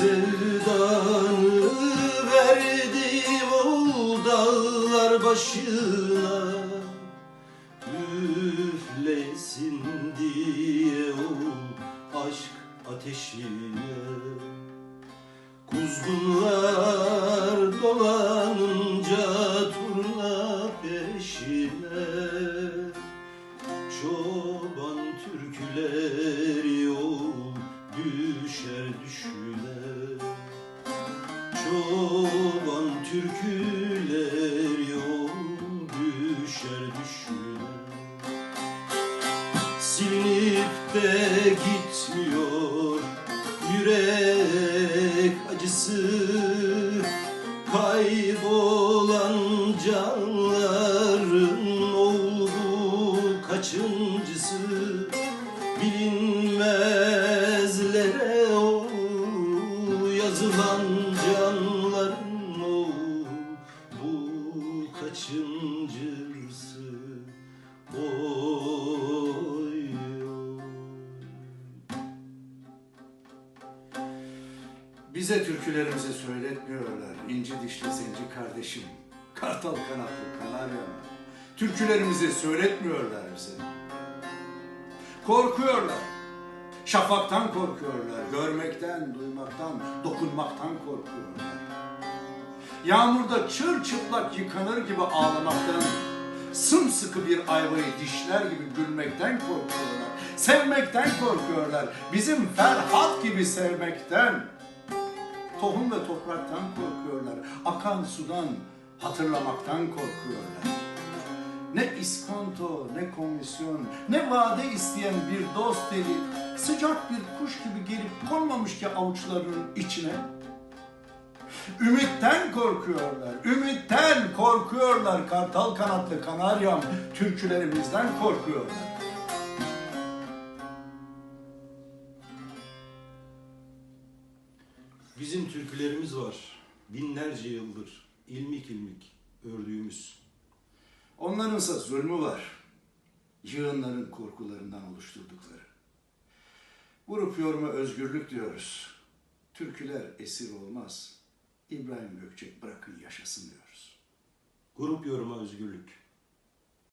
Sevdanı verdim o dağlar başına. Üflesin diye o aşk ateşine. Kuzgunlar dolanınca turna peşine. Çoban türküleri düşüne Çoban türküleri yol düşer düşüne Silinip de gitmiyor yürek acısı. Kaybolan kaçıncısı Bize türkülerimizi söyletmiyorlar. İnci dişli zenci kardeşim. Kartal kanatlı kanarya. Türkülerimizi söyletmiyorlar bize. Korkuyorlar. Şafaktan korkuyorlar. Görmekten, duymaktan, dokunmaktan korkuyorlar. Yağmurda çırçıplak yıkanır gibi ağlamaktan, sımsıkı bir ayvayı dişler gibi gülmekten korkuyorlar. Sevmekten korkuyorlar. Bizim Ferhat gibi sevmekten. Tohum ve topraktan korkuyorlar. Akan sudan hatırlamaktan korkuyorlar. Ne iskonto, ne komisyon, ne vade isteyen bir dost eli sıcak bir kuş gibi gelip konmamış ki avuçlarının içine. Ümitten korkuyorlar, ümitten korkuyorlar kartal kanatlı kanaryam, türkülerimizden korkuyorlar. Bizim türkülerimiz var. Binlerce yıldır ilmik ilmik ördüğümüz. Onlarınsa zulmü var. Yığınların korkularından oluşturdukları. Vurup yorma özgürlük diyoruz. Türküler esir olmaz. İbrahim Gökçek bırakın yaşasın diyoruz. Grup yoruma özgürlük.